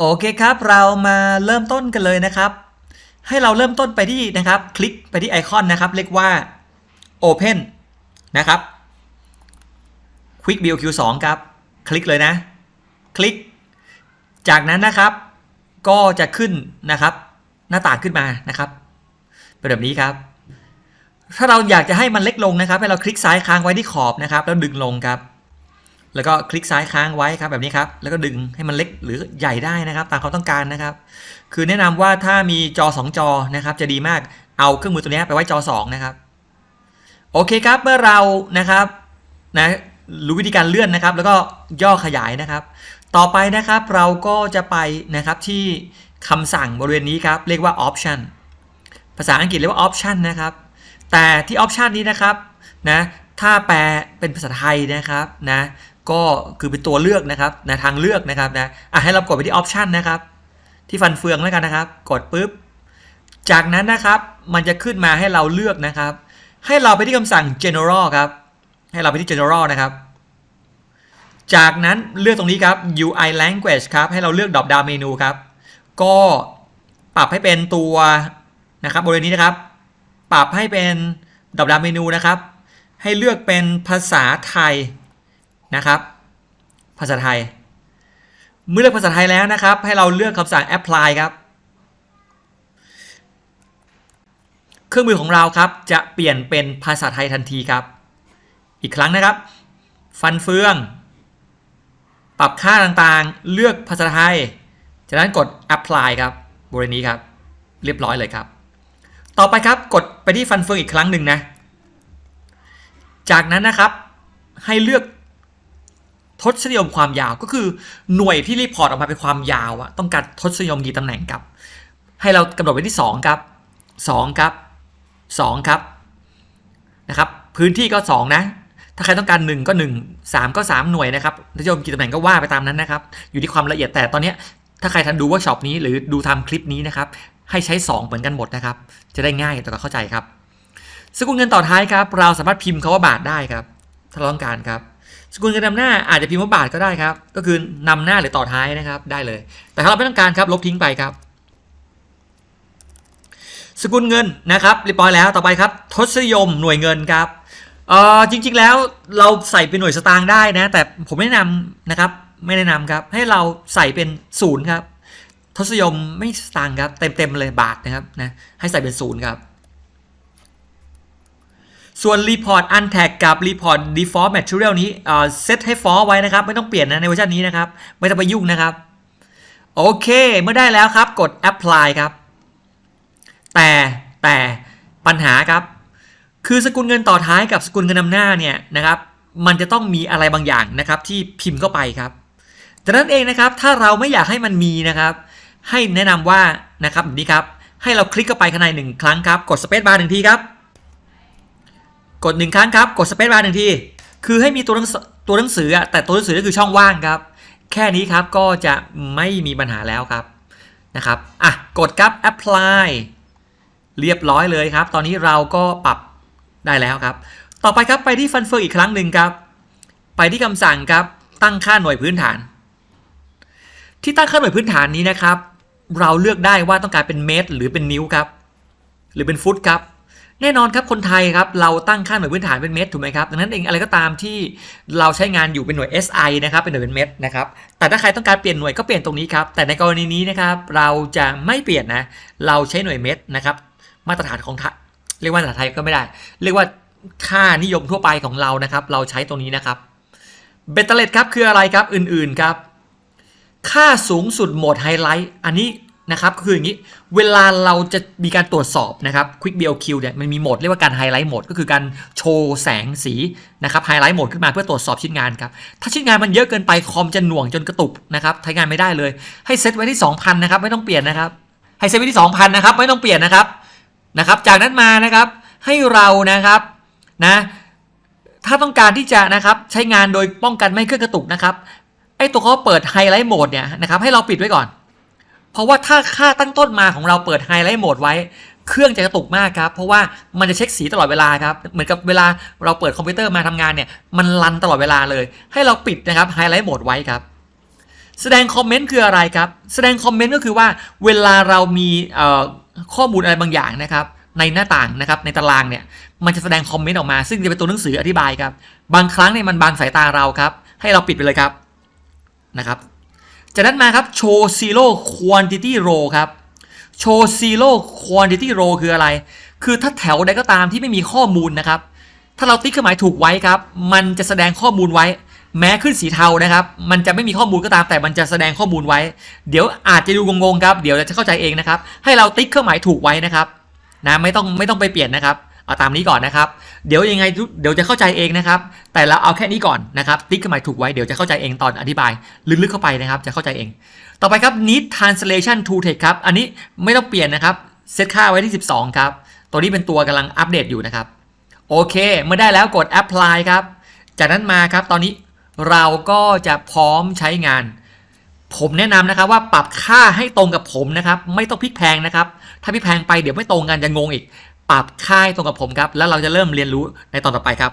โอเคครับ เรามาเริ่มต้นกันเลยนะครับ ให้เราเริ่มต้นไปที่นะครับ คลิกไปที่ไอคอนนะครับ เรียกว่า Open นะครับ Quick Build Q2 ครับ คลิกเลยนะ คลิก จากนั้นนะครับ ก็จะขึ้นนะครับ หน้าต่างขึ้นมานะครับเป็นแบบนี้ครับ ถ้าเราอยากจะให้มันเล็กลงนะครับ ให้เราคลิกซ้ายค้างไว้ที่ขอบนะครับ แล้วดึงลงครับ แล้วก็คลิกซ้ายค้างไว้ครับแบบนี้ครับ แล้วก็ดึงให้มันเล็กหรือใหญ่ได้นะครับตามความต้องการนะครับ คือแนะนำว่าถ้ามีจอ 2 จอนะครับ จะดีมากเอาเครื่องมือตัวนี้ไปไว้จอ 2 นะครับ โอเคครับเมื่อเรานะครับนะรู้วิธีการเลื่อนนะครับ แล้วก็ย่อขยายนะครับ ต่อไปนะครับเราก็จะไปนะครับที่คำสั่งบริเวณนี้ครับเรียกว่า option ภาษาอังกฤษเรียกว่า option นะครับ แต่ที่ option นี้นะครับนะถ้าแปลเป็นภาษาไทยนะครับนะ ก็คือเป็นตัวเลือกนะครับนะทางเลือกนะครับนะอะให้เรากดไปที่ option นะครับ ที่ฟันเฟืองแล้วกันนะครับ กดปุ๊บ จากนั้นนะครับมันจะขึ้นมาให้เราเลือกนะครับ ให้เราไปที่คำสั่ง general ครับ ให้เราไปที่ general นะครับ จากนั้นเลือกตรงนี้ครับ UI language ครับให้เราเลือก drop down เมนูครับ ก็ปรับให้เป็นตัวนะครับบริเวณนี้นะครับ ปรับให้เป็น drop down เมนูนะครับ ให้เลือกเป็นภาษาไทย นะครับ ภาษาไทย เมื่อเลือกภาษาไทยแล้วนะครับ ให้เราเลือกคำสั่ง apply ครับ เครื่องมือของเราครับจะเปลี่ยนเป็นภาษาไทยทันทีครับ อีกครั้งนะครับ ฟันเฟือง ปรับค่าต่างๆ เลือกภาษาไทย จากนั้นกด apply ครับบริเวณนี้ครับ เรียบร้อยเลยครับ ต่อไปครับกดไปที่ฟันเฟืองอีกครั้งหนึ่งนะ จากนั้นนะครับให้เลือก ศนิยมความยาวก็คือหน่วยที่รีพอร์ตออกมาเป็นความยาวอะต้องการทศนิยมกี่ตำแหน่งครับ ให้เรากำหนดไว้ที่ 2 ครับ 2 ครับ 2 ครับนะครับ พื้นที่ก็ 2 นะ ถ้าใครต้องการ 1 ก็ 1 3 ก็ 3 หน่วยนะครับทศนิยมกี่ตำแหน่งก็ว่าไปตามนั้นนะครับ อยู่ที่ความละเอียดแต่ตอนนี้ถ้าใครทันดูว่าช็อปนี้หรือดูทำคลิปนี้นะครับให้ใช้ 2 เหมือนกันหมดนะครับ จะได้ง่ายต่อการเข้าใจครับสกุลเงินต่อท้ายครับ เราสามารถพิมพ์คาว่าบาทได้ครับ ถ้าต้องการครับ สกุลเงินนำหน้าอาจจะพิมพ์ว่าบาทก็ได้ครับ ก็คือนำหน้าหรือต่อท้ายนะครับได้เลย แต่ถ้าเราไม่ต้องการครับลบทิ้งไปครับ สกุลเงินนะครับเรียบร้อยแล้วต่อไปครับ ทศนิยมหน่วยเงินครับเอ่อจริง ๆแล้วเราใส่เป็นหน่วยสตางค์ได้นะ แต่ผมไม่แนะนำนะครับไม่แนะนำครับ ให้เราใส่เป็นศูนย์ครับทศนิยมไม่สตางค์ครับเต็มๆเลยบาทนะครับนะให้ใส่เป็นศูนย์ครับ ส่วน Report Untag กับ Report Default Material นี้เซตให้ false ไว้นะครับ ไม่ต้องเปลี่ยนนะในเวอร์ชันนี้นะครับ ไม่ต้องไปยุ่งนะครับ โอเค เมื่อได้แล้วครับกด apply ครับ แต่แต่ปัญหาครับ คือสกุลเงินต่อท้ายกับสกุลเงินนำหน้าเนี่ยนะครับ มันจะต้องมีอะไรบางอย่างนะครับ ที่พิมพ์เข้าไปครับดังนั้นเองนะครับถ้าเราไม่อยากให้มันมีนะครับ ให้แนะนำว่านะครับแบบนี้ครับให้เราคลิกเข้าไปข้างในหนึ่งครั้งครับ กด space bar หนึ่งทีครับ กดหนึ่งครั้งครับ กด space bar หนึ่งที คือให้มีตัวหนังตัวหนังสืออะแต่ตัวหนังสือก็คือช่องว่างครับ แค่นี้ครับก็จะไม่มีปัญหาแล้วครับนะครับอะกดครับ apply เรียบร้อยเลยครับ ตอนนี้เราก็ปรับได้แล้วครับ ต่อไปครับไปที่ฟันเฟืองอีกครั้งหนึ่งครับ ไปที่คำสั่งครับตั้งค่าหน่วยพื้นฐาน ที่ตั้งค่าหน่วยพื้นฐานนี้นะครับ เราเลือกได้ว่าต้องการเป็นเมตร หรือเป็นนิ้วครับ หรือเป็นฟุตครับ แน่นอนครับคนไทยครับเราตั้งค่าหน่วยพื้นฐานเป็นเมตรถูกไหมครับดังนั้นเองอะไรก็ตามที่เราใช้งานอยู่เป็นหน่วย SI นะครับเป็นหน่วยเป็นเมตรนะครับแต่ถ้าใครต้องการเปลี่ยนหน่วยก็เปลี่ยนตรงนี้ครับแต่ในกรณีนี้นะครับเราจะไม่เปลี่ยนนะเราใช้หน่วยเมตรนะครับมาตรฐานของไทยเรียกว่ามาตรฐานไทยก็ไม่ได้ เรียกว่าค่านิยมทั่วไปของเรานะครับ เราใช้ตรงนี้นะครับเบตเตอร์เลตครับคืออะไรครับอื่นๆครับ ค่าสูงสุดโหมดไฮไลท์อันนี้ นะครับก็คืออย่างนี้เวลาเราจะมีการตรวจสอบนะครับ Quick BLQ เนี่ยมันมีโหมดเรียกว่าการไฮไลท์โหมดก็คือการโชว์แสงสีนะครับไฮไลท์โหมดขึ้นมาเพื่อตรวจสอบชิ้นงานครับ ถ้าชิ้นงานมันเยอะเกินไปคอมจะหน่วงจนกระตุกนะครับใช้งานไม่ได้เลย ให้เซตไว้ที่ 2,000 นะครับ ไม่ต้องเปลี่ยนนะครับ ให้เซตไว้ที่ 2,000 นะครับ ไม่ต้องเปลี่ยนนะครับนะครับ จากนั้นมานะครับให้เรานะครับนะถ้าต้องการที่จะนะครับใช้งานโดยป้องกันไม่ให้เครื่องกระตุกนะครับไอ้ตัวเขาเปิดไฮไลท์โหมดเนี่ยนะครับให้เราปิดไว้ก่อน เพราะว่าถ้าค่าตั้งต้นมาของเราเปิดไฮไลท์โหมดไว้ เครื่องจะกระตุกมากครับ เพราะว่ามันจะเช็คสีตลอดเวลาครับ เหมือนกับเวลาเราเปิดคอมพิวเตอร์มาทำงานเนี่ย มันรันตลอดเวลาเลย ให้เราปิดนะครับไฮไลท์โหมดไว้ครับ แสดงคอมเมนต์คืออะไรครับ แสดงคอมเมนต์ก็คือว่าเวลาเรามีข้อมูลอะไรบางอย่างนะครับในหน้าต่างนะครับในตารางเนี่ยมันจะแสดงคอมเมนต์ออกมาซึ่งจะเป็นตัวหนังสืออธิบายครับ บางครั้งเนี่ยมันบังสายตาเราครับ ให้เราปิดไปเลยครับนะครับ จากนั้นมาครับ show zero quantity row ครับ show zero quantity row คืออะไร คือถ้าแถวใดก็ตามที่ไม่มีข้อมูลนะครับ ถ้าเราติ๊กเครื่องหมายถูกไว้ครับ มันจะแสดงข้อมูลไว้ แม้ขึ้นสีเทานะครับ มันจะไม่มีข้อมูลก็ตามแต่มันจะแสดงข้อมูลไว้ เดี๋ยวอาจจะดูงงๆครับ เดี๋ยวเราจะเข้าใจเองนะครับ ให้เราติ๊กเครื่องหมายถูกไว้นะครับ นะไม่ต้องไม่ต้องไปเปลี่ยนนะครับ เอาตามนี้ก่อนนะครับ เดี๋ยวยังไงเดี๋ยวจะเข้าใจเองนะครับ แต่เราเอาแค่นี้ก่อนนะครับติ๊กเครื่องหมายถูกไว้เดี๋ยวจะเข้าใจเองตอนอธิบาย ลึกๆเข้าไปนะครับ จะเข้าใจเอง ต่อไปครับ need translation to text ครับ อันนี้ไม่ต้องเปลี่ยนนะครับเซตค่าไว้ที่ 12 ครับ ตัวนี้เป็นตัวกำลังอัปเดตอยู่นะครับ โอเคเมื่อได้แล้วกด apply ครับ จากนั้นมาครับตอนนี้เราก็จะพร้อมใช้งาน ผมแนะนำนะครับว่าปรับค่าให้ตรงกับผมนะครับ ไม่ต้องพลิกแพงนะครับ ถ้าพลิกแพงไปเดี๋ยวไม่ตรงกันจะงงอีก ปรับค่ายตรงกับผมครับ แล้วเราจะเริ่มเรียนรู้ในตอนต่อไปครับ